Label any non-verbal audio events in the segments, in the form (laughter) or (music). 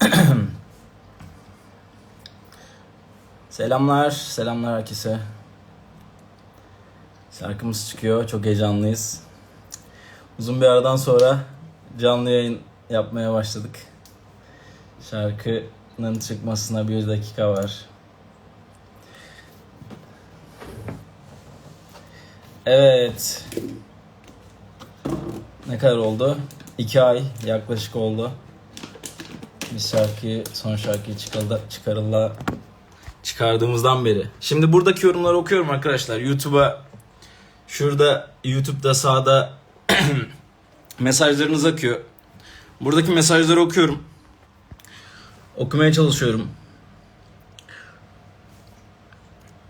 (clears throat) selamlar, selamlar herkese. Şarkımız çıkıyor, çok heyecanlıyız. Uzun bir aradan sonra canlı yayın yapmaya başladık. Şarkının çıkmasına bir dakika var. Evet. Ne kadar oldu? İki ay yaklaşık oldu. Biz şarkıyı, son şarkıyı çıkarıla, çıkarıla, çıkardığımızdan beri. Şimdi buradaki yorumları okuyorum arkadaşlar. YouTube'a şurada YouTube'da sağda (clears throat) mesajlarınız akıyor. Buradaki mesajları okuyorum. Okumaya çalışıyorum.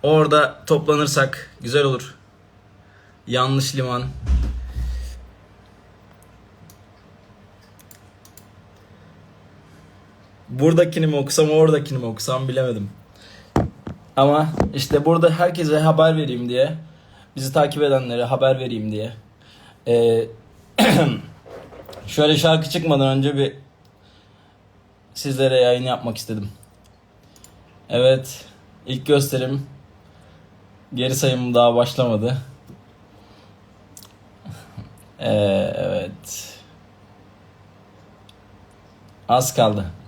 Orada toplanırsak güzel olur. Yanlış liman. Buradakini mi okusam oradakini mi okusam bilemedim. Ama işte burada herkese haber vereyim diye, bizi takip edenlere haber vereyim diye. Ee, (clears throat) şöyle şarkı çıkmadan önce bir sizlere yayın yapmak istedim. Evet, ilk gösterim geri sayım daha başlamadı. Ee, evet. Az kaldı.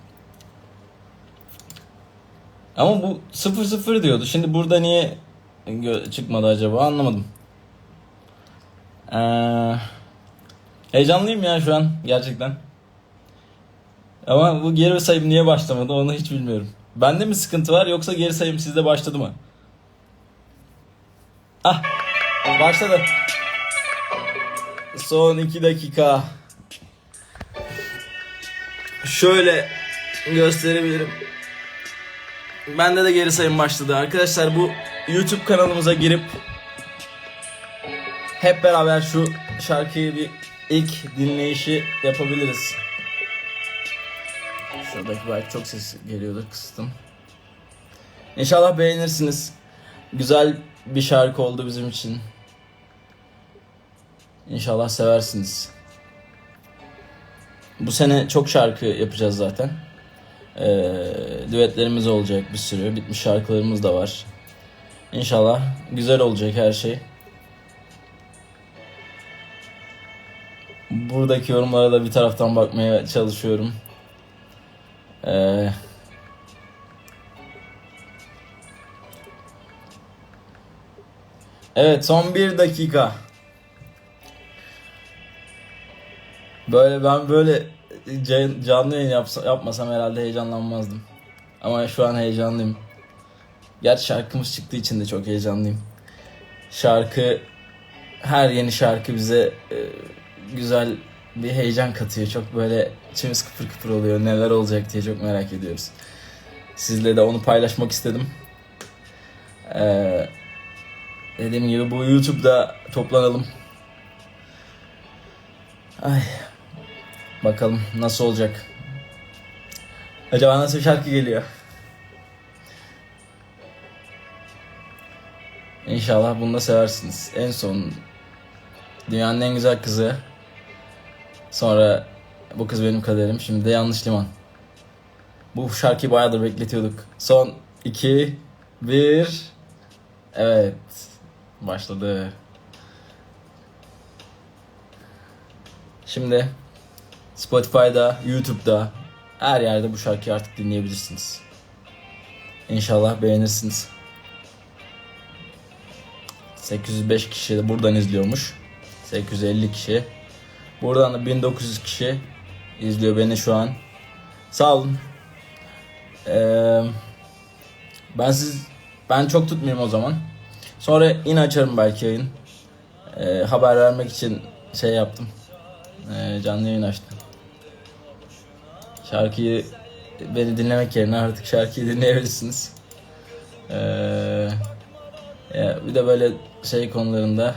Ama bu 0-0 diyordu. Şimdi burada niye çıkmadı acaba anlamadım. Ee, heyecanlıyım ya şu an gerçekten. Ama bu geri sayım niye başlamadı onu hiç bilmiyorum. Bende mi sıkıntı var yoksa geri sayım sizde başladı mı? Ah başladı. Son 2 dakika. Şöyle gösterebilirim. Bende de geri sayım başladı. Arkadaşlar bu YouTube kanalımıza girip hep beraber şu şarkıyı bir ilk dinleyişi yapabiliriz. Şuradaki belki çok ses geliyordur kıstım. İnşallah beğenirsiniz. Güzel bir şarkı oldu bizim için. İnşallah seversiniz. Bu sene çok şarkı yapacağız zaten. Ee, düetlerimiz olacak bir sürü. Bitmiş şarkılarımız da var. İnşallah güzel olacak her şey. Buradaki yorumlara da bir taraftan bakmaya çalışıyorum. Ee, evet son bir dakika. Böyle ben böyle canlı yayın yapsa, yapmasam herhalde heyecanlanmazdım. Ama şu an heyecanlıyım. Gerçi şarkımız çıktığı için de çok heyecanlıyım. Şarkı her yeni şarkı bize e, güzel bir heyecan katıyor. Çok böyle içimiz kıpır kıpır oluyor. Neler olacak diye çok merak ediyoruz. Sizle de onu paylaşmak istedim. Ee, dediğim gibi bu YouTube'da toplanalım. Ay Bakalım nasıl olacak. Acaba nasıl bir şarkı geliyor? İnşallah bunu da seversiniz. En son dünyanın en güzel kızı. Sonra bu kız benim kaderim. Şimdi de yanlış liman. Bu şarkıyı bayağıdır bekletiyorduk. Son 2 1 Evet. Başladı. Şimdi Spotify'da, YouTube'da her yerde bu şarkıyı artık dinleyebilirsiniz. İnşallah beğenirsiniz. 805 kişi de buradan izliyormuş. 850 kişi. Buradan da 1900 kişi izliyor beni şu an. Sağ olun. Ee, ben siz ben çok tutmayayım o zaman. Sonra yine açarım belki yayın. Ee, haber vermek için şey yaptım. Ee, canlı yayın açtım. Şarkıyı beni dinlemek yerine artık şarkıyı dinleyebilirsiniz. Ee, ya bir de böyle şey konularında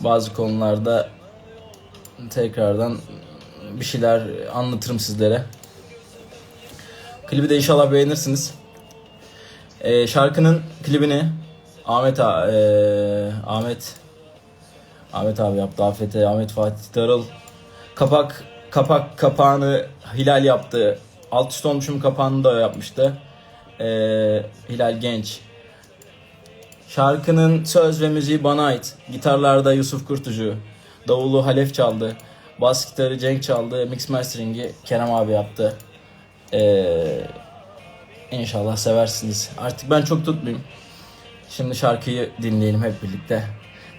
bazı konularda tekrardan bir şeyler anlatırım sizlere. Klibi de inşallah beğenirsiniz. Ee, şarkının klibini Ahmet A- ee, Ahmet Ahmet abi yaptı. AFT Ahmet Fatih Darıl kapak kapak kapağını Hilal yaptı. Alt üst olmuşum kapağını da yapmıştı. Ee, Hilal Genç. Şarkının söz ve müziği bana ait. Gitarlarda Yusuf Kurtucu. Davulu Halef çaldı. Bas gitarı Cenk çaldı. Mix mastering'i Kerem abi yaptı. Ee, inşallah seversiniz. Artık ben çok tutmayayım. Şimdi şarkıyı dinleyelim hep birlikte.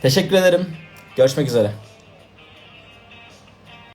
Teşekkür ederim. Görüşmek üzere.